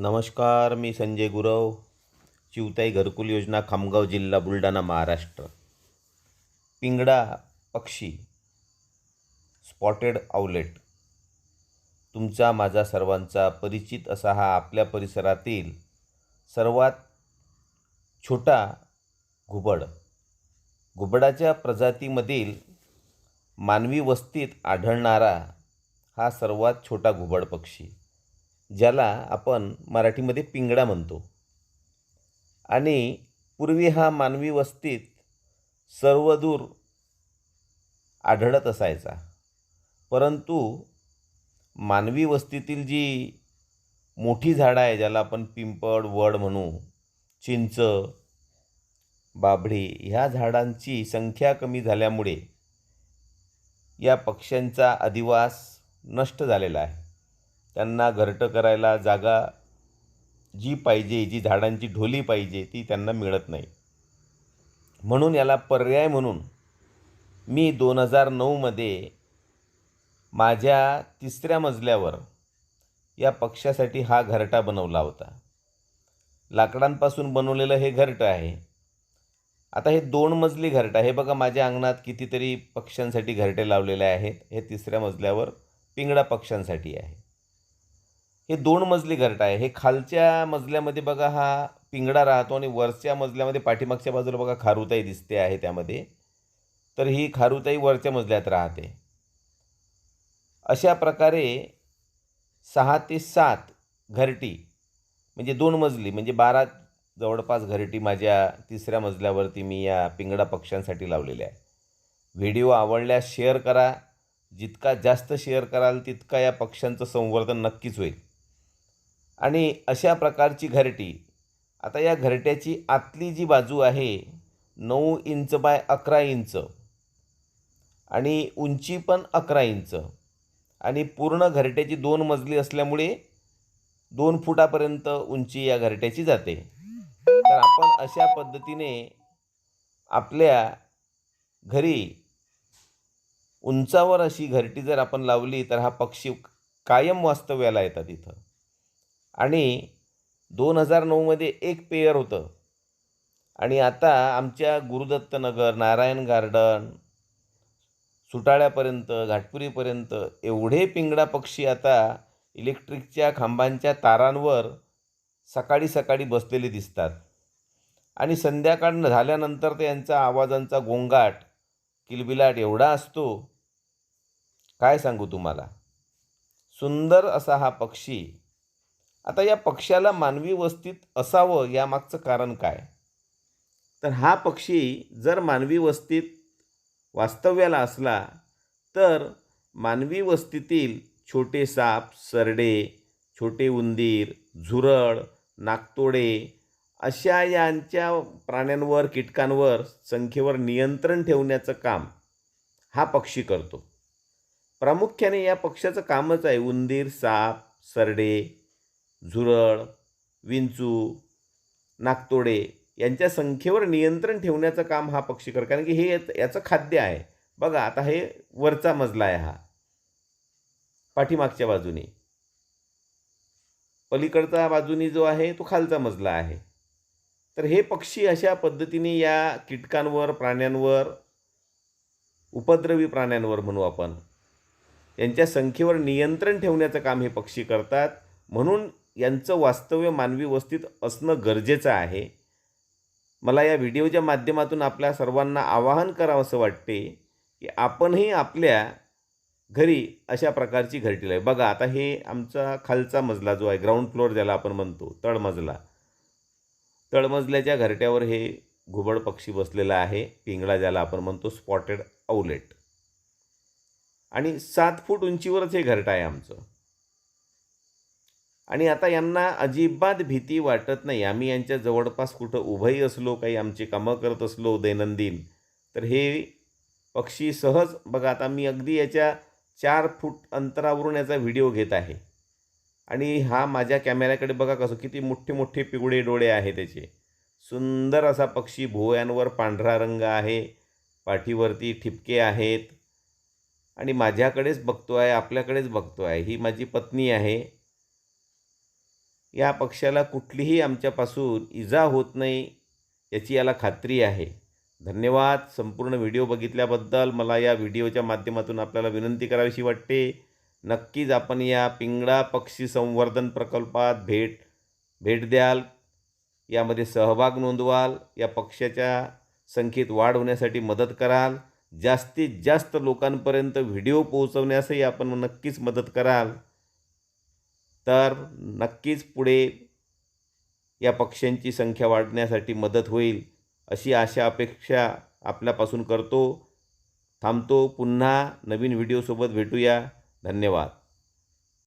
नमस्कार मी संजय गुरव चिवताई घरकुल योजना खामगाव जिल्हा बुलढाणा महाराष्ट्र. पिंगडा पक्षी स्पॉटेड आउलेट तुमचा माझा सर्वांचा परिचित असा हा आपल्या परिसरातील सर्वात छोटा घुबड. घुबडाच्या प्रजातीमधील मानवी वस्तीत आढळणारा हा सर्वात छोटा घुबड पक्षी. ज्याला आपण मराठीमध्ये पिंगडा म्हणतो. आणि पूर्वी हा मानवी वस्तीत सर्वदूर आढळत असायचा. परंतु मानवी वस्तीतील जी मोठी झाडं आहे ज्याला आपण पिंपळ वड म्हणू चिंच बाभळी ह्या झाडांची संख्या कमी झाल्यामुळे या पक्ष्यांचा अधिवास नष्ट झालेला आहे. त्यांना घरटं करायला जागा जी पाहिजे जी झाडांची ढोली पाहिजे ती त्यांना मिळत नाही. म्हणून याला पर्याय म्हणून मी दोन हजार नऊमध्ये माझ्या तिसऱ्या मजल्यावर या पक्ष्यासाठी हा घरटा बनवला होता. लाकडांपासून बनवलेलं हे घरटं आहे. आता हे दोन मजली घरटं हे बघा माझ्या अंगणात कितीतरी पक्ष्यांसाठी घरटे लावलेले आहेत. हे तिसऱ्या मजल्यावर पिंगडा पक्ष्यांसाठी आहे. हे दोन मजली घरटं आहे. हे खालच्या मजल्यामध्ये बघा हा पिंगडा राहतो आणि वरच्या मजल्यामध्ये पाठीमागच्या बाजूला बघा खारुताई दिसते आहे त्यामध्ये. तर ही खारुताई वरच्या मजल्यात राहते. अशा प्रकारे सहा ते सात घरटी म्हणजे दोन मजली म्हणजे बारा जवळपास घरटी माझ्या तिसऱ्या मजल्यावरती मी या पिंगडा पक्ष्यांसाठी लावलेल्या आहे व्हिडिओ आवडल्यास शेअर करा. जितका जास्त शेअर कराल तितका या पक्ष्यांचं संवर्धन नक्कीच होईल. आणि अशा प्रकारची घरटी. आता या घरट्याची आतली जी बाजू आहे नऊ इंच बाय अकरा इंच आणि उंची पण अकरा इंच आणि पूर्ण घरट्याची दोन मजली असल्यामुळे दोन फुटापर्यंत उंची या घरट्याची जाते. तर आपण अशा पद्धतीने आपल्या घरी उंचावर अशी घरटी जर आपण लावली तर हा पक्षी कायम वास्तव्याला येतात इथं. आणि दोन हजार नऊमध्ये एक पेयर होतं. आणि आता आमच्या गुरुदत्तनगर नारायण गार्डन सुटाळ्यापर्यंत घाटपुरीपर्यंत एवढे पिंगडा पक्षी आता इलेक्ट्रिकच्या खांबांच्या तारांवर सकाळी सकाळी बसलेले दिसतात. आणि संध्याकाळ झाल्यानंतर त्यांचा आवाजांचा गोंगाट किलबिलाट एवढा असतो. काय सांगू तुम्हाला? सुंदर असा हा पक्षी आता या पक्ष्याला मानवी वस्तीत असावं यामागचं कारण काय? तर हा पक्षी जर मानवी वस्तीत वास्तव्याला असला तर मानवी वस्तीतील छोटे साप सरडे छोटे उंदीर झुरळ नागतोडे अशा यांच्या प्राण्यांवर कीटकांवर संख्येवर नियंत्रण ठेवण्याचं काम हा पक्षी करतो. प्रामुख्याने या पक्ष्याचं कामच आहे उंदीर साप सरडे झुरळ विंचू नागतोडे यांच्या संख्येवर नियंत्रण ठेवण्याचं काम हा पक्षी कर कारण की हे याचं खाद्य आहे. बघा आता हे वरचा मजला आहे हा. पाठीमागच्या बाजूने. पलीकडचा बाजूनी जो आहे तो खालचा मजला आहे. तर हे पक्षी अशा पद्धतीने या कीटकांवर प्राण्यांवर उपद्रवी प्राण्यांवर म्हणू आपण यांच्या संख्येवर नियंत्रण ठेवण्याचं काम हे पक्षी करतात. म्हणून यांचं वास्तव्य मानवी वस्तीत असणं गरजेचं आहे. मला या व्हिडिओच्या माध्यमातून आपल्या सर्वांना आवाहन करावं असं वाटते की आपणही आपल्या घरी अशा प्रकारची घरटी लावी बघा आता हे आमचा खालचा मजला जो आहे ग्राउंड फ्लोअर ज्याला आपण म्हणतो तळमजला तळमजल्याच्या घरट्यावर हे घुबड पक्षी बसलेला आहे. पिंगळा ज्याला आपण म्हणतो स्पॉटेड आउलेट आणि सात फूट उंचीवरच हे घरटं आहे आमचं. आणि आता यांना अजिबात भीती वाटत नाही. आम्ही यांच्या जवळपास कुठं उभंही असलो काही आमची कामं करत असलो दैनंदिन तर हे पक्षी सहज बघा आता मी अगदी याच्या चार फूट अंतरावरून याचा व्हिडिओ घेत आहे. आणि हा माझ्या कॅमेऱ्याकडे बघा कसं किती मोठे मोठे पिवळे डोळे आहे त्याचे. सुंदर असा पक्षी भुवयांवर पांढरा रंग आहे पाठीवरती ठिपके आहेत. आणि माझ्याकडेच बघतो आहे आपल्याकडेच बघतो आहे ही माझी पत्नी आहे. या पक्षाला कुठलीही आमच्यापासून इजा होत नाही याची याला खात्री आहे. धन्यवाद. संपूर्ण व्हिडिओ बघितल्याबद्दल मला या व्हिडिओच्या माध्यमातून आपल्याला विनंती करावीशी वाटते. नक्कीच आपण या पिंगळा पक्षी संवर्धन प्रकल्पात भेट भेट द्याल. यामध्ये सहभाग नोंदवाल. या पक्षाच्या संख्येत वाढ होण्यासाठी मदत कराल. जास्तीत जास्त लोकांपर्यंत व्हिडिओ पोहोचवण्यासही आपण नक्कीच मदत कराल. तर नक्कीच पुढे या पक्ष्यांची संख्या वाढण्यासाठी मदत होईल अशी आशा अपेक्षा आपल्यापासून करतो. थांबतो. पुन्हा नवीन व्हिडिओसोबत भेटूया. धन्यवाद.